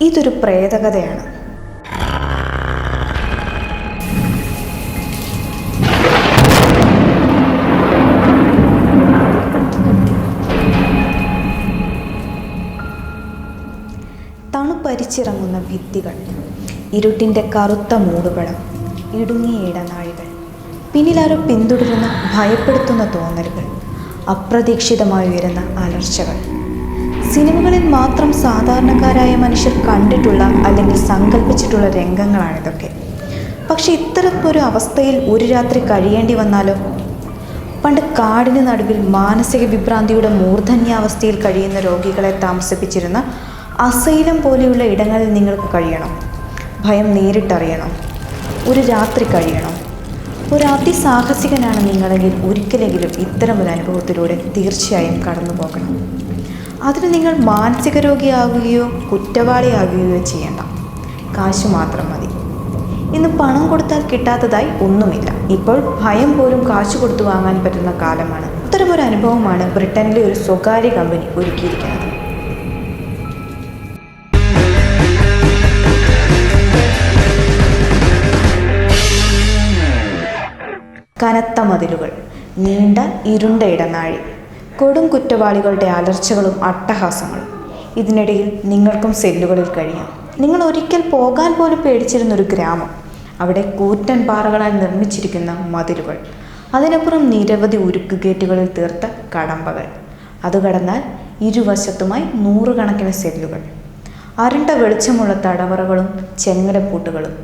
ഇതൊരു പ്രേതകഥയാണ്. തണുപ്പരിച്ചിറങ്ങുന്ന ഭിത്തികൾ ഇരുട്ടിന്റെ കറുത്ത മൂടുപടം ഇടുങ്ങിയ ഇടനാഴികൾ പിന്നിലാരോ പിന്തുടരുന്ന ഭയപ്പെടുത്തുന്ന തോന്നലുകൾ അപ്രതീക്ഷിതമായി ഉയരുന്ന അലർച്ചകൾ. സിനിമകളിൽ മാത്രം സാധാരണക്കാരായ മനുഷ്യർ കണ്ടിട്ടുള്ള അല്ലെങ്കിൽ സങ്കല്പിച്ചിട്ടുള്ള രംഗങ്ങളാണിതൊക്കെ പക്ഷെ ഇത്തരമൊരു അവസ്ഥയിൽ ഒരു രാത്രി കഴിയേണ്ടി വന്നാലോ? പണ്ട് കാടിന് നടുവിൽ മാനസിക വിഭ്രാന്തിയുടെ മൂർധന്യാവസ്ഥയിൽ കഴിയുന്ന രോഗികളെ താമസിപ്പിച്ചിരുന്ന അസൈലം പോലെയുള്ള ഇടങ്ങളിൽ നിങ്ങൾക്ക് കഴിയണം. ഭയം നേരിട്ടറിയണം. ഒരു രാത്രി കഴിയണം. ഒരു അതിസാഹസികനാണ് നിങ്ങളെങ്കിൽ ഒരിക്കലെങ്കിലും ഇത്തരമൊരു അനുഭവത്തിലൂടെ തീർച്ചയായും കടന്നു പോകണം അതിന് നിങ്ങൾ മാനസിക രോഗിയാവുകയോ കുറ്റവാളിയാകുകയോ ചെയ്യേണ്ട. കാശ് മാത്രം മതി. ഇന്ന് പണം കൊടുത്താൽ കിട്ടാത്തതായി ഒന്നുമില്ല. ഇപ്പോൾ ഭയം പോലും കാശ് കൊടുത്തു വാങ്ങാൻ പറ്റുന്ന കാലമാണ്. അത്തരമൊരു അനുഭവമാണ് ബ്രിട്ടനിലെ ഒരു സ്വകാര്യ കമ്പനി ഒരുക്കിയിരിക്കുന്നത്. കനത്ത മതിലുകൾ നീണ്ട ഇരുണ്ട ഇടനാഴി കൊടും കുറ്റവാളികളുടെ അലർച്ചകളും അട്ടഹാസങ്ങളും. ഇതിനിടയിൽ നിങ്ങൾക്കും സെല്ലുകളിൽ കഴിയാം. നിങ്ങൾ ഒരിക്കൽ പോകാൻ പോലും പേടിച്ചിരുന്നൊരു ഗ്രാമം. അവിടെ കൂറ്റൻ പാറകളാൽ നിർമ്മിച്ചിരിക്കുന്ന മതിലുകൾ. അതിനപ്പുറം നിരവധി ഉരുക്ക് ഗേറ്റുകളിൽ തീർത്ത കടമ്പകൾ. അത് കടന്നാൽ ഇരുവശത്തുമായി നൂറുകണക്കിന് സെല്ലുകൾ. അരണ്ട വെളിച്ചമുള്ള തടവറകളും ചെങ്ങലപ്പൂട്ടുകളും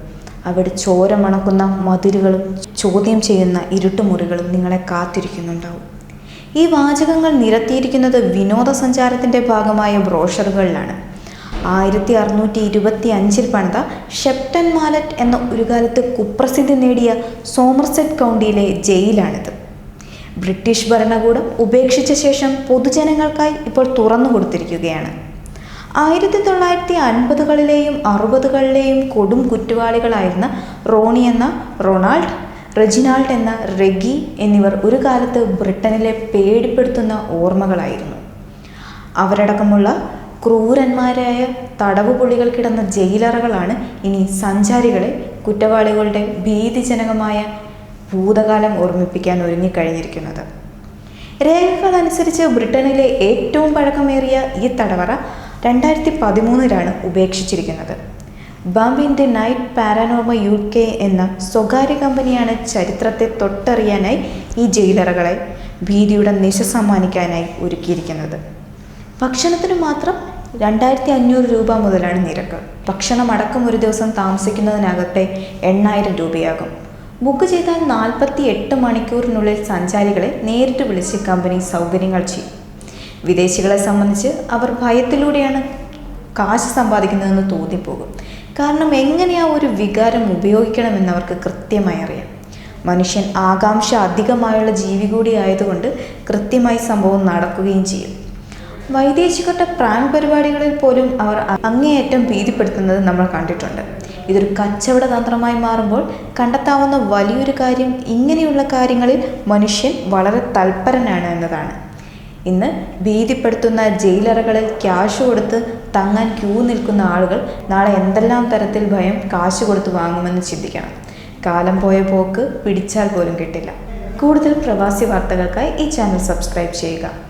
അവിടെ ചോരമണക്കുന്ന മതിലുകളും ചോദ്യം ചെയ്യുന്ന ഇരുട്ടുമുറികളും നിങ്ങളെ കാത്തിരിക്കുന്നുണ്ടാവും. ഈ വാചകങ്ങൾ നിരത്തിയിരിക്കുന്നത് വിനോദസഞ്ചാരത്തിന്റെ ഭാഗമായ ബ്രോഷറുകളിലാണ്. ആയിരത്തി അറുന്നൂറ്റി ഇരുപത്തി അഞ്ചിൽ പണിത ഷെപ്റ്റൻ മാലറ്റ് എന്ന ഒരു കാലത്ത് കുപ്രസിദ്ധി നേടിയ സോമർസെറ്റ് കൗണ്ടിയിലെ ജയിലാണിത്. ബ്രിട്ടീഷ് ഭരണകൂടം ഉപേക്ഷിച്ച ശേഷം പൊതുജനങ്ങൾക്കായി ഇപ്പോൾ തുറന്നു കൊടുത്തിരിക്കുകയാണ്. ആയിരത്തി തൊള്ളായിരത്തി അൻപതുകളിലെയും അറുപതുകളിലെയും കൊടും കുറ്റവാളികളായിരുന്ന റോണി എന്ന റൊണാൾഡ് റെജിനാൾഡ് എന്ന റെഗി എന്നിവർ ഒരു കാലത്ത് ബ്രിട്ടനിലെ പേടിപ്പെടുത്തുന്ന ഓർമ്മകളായിരുന്നു. അവരടക്കമുള്ള ക്രൂരന്മാരായ തടവുപുള്ളികൾ കിടന്ന ജയിലറകളാണ് ഇനി സഞ്ചാരികളെ കുറ്റവാളികളുടെ ഭീതിജനകമായ ഭൂതകാലം ഓർമ്മിപ്പിക്കാൻ ഒരുങ്ങിക്കഴിഞ്ഞിരിക്കുന്നത്. രേഖകൾ അനുസരിച്ച് ബ്രിട്ടനിലെ ഏറ്റവും പഴക്കമേറിയ ഈ തടവറ രണ്ടായിരത്തി പതിമൂന്നിലാണ് ഉപേക്ഷിച്ചിരിക്കുന്നത്. Bump in the night paranormal U K എന്ന സ്വകാര്യ കമ്പനിയാണ് ചരിത്രത്തെ തൊട്ടറിയാനായി ഈ ജയിലറുകളെ ഭീതിയുടെ നിശ സമ്മാനിക്കാനായി ഒരുക്കിയിരിക്കുന്നത്. ഭക്ഷണത്തിന് മാത്രം രണ്ടായിരത്തി അഞ്ഞൂറ് രൂപ മുതലാണ് നിരക്ക്. ഭക്ഷണം അടക്കം ഒരു ദിവസം താമസിക്കുന്നതിനകത്തെ എണ്ണായിരം രൂപയാകും. ബുക്ക് ചെയ്താൽ നാൽപ്പത്തി എട്ട് മണിക്കൂറിനുള്ളിൽ സഞ്ചാരികളെ നേരിട്ട് വിളിച്ച് കമ്പനി സൗകര്യങ്ങൾ ചെയ്യും. വിദേശികളെ സംബന്ധിച്ച് അവർ ഭയത്തിലൂടെയാണ് കാശ് സമ്പാദിക്കുന്നതെന്ന് തോന്നിപ്പോകും. കാരണം എങ്ങനെയാ ഒരു വികാരം ഉപയോഗിക്കണമെന്ന് അവർക്ക് കൃത്യമായി അറിയാം. മനുഷ്യൻ ആകാംക്ഷ അധികമായുള്ള ജീവി കൂടി ആയതുകൊണ്ട് കൃത്യമായി സംഭവം നടക്കുകയും ചെയ്യും. വൈദേശികരുടെ പ്രാങ്ക് പരിപാടികളിൽ പോലും അവർ അങ്ങേയറ്റം ഭീതിപ്പെടുത്തുന്നത് നമ്മൾ കണ്ടിട്ടുണ്ട്. ഇതൊരു കച്ചവട തന്ത്രമായി മാറുമ്പോൾ കണ്ടെത്താവുന്ന വലിയൊരു കാര്യം ഇങ്ങനെയുള്ള കാര്യങ്ങളിൽ മനുഷ്യൻ വളരെ തൽപരനാണ് എന്നതാണ്. ഇന്ന് ഭീതിപ്പെടുത്തുന്ന ജയിലറകളിൽ ക്യാഷ് കൊടുത്ത് തങ്ങാൻ ക്യൂ നിൽക്കുന്ന ആളുകൾ നാളെ എന്തെല്ലാം തരത്തിൽ ഭയം കാശ് കൊടുത്ത് വാങ്ങുമെന്ന് ചിന്തിക്കണം. കാലം പോയ പോക്ക് പിടിച്ചാൽ പോലും കിട്ടില്ല. കൂടുതൽ പ്രവാസി വാർത്തകൾക്കായി ഈ ചാനൽ സബ്സ്ക്രൈബ് ചെയ്യുക.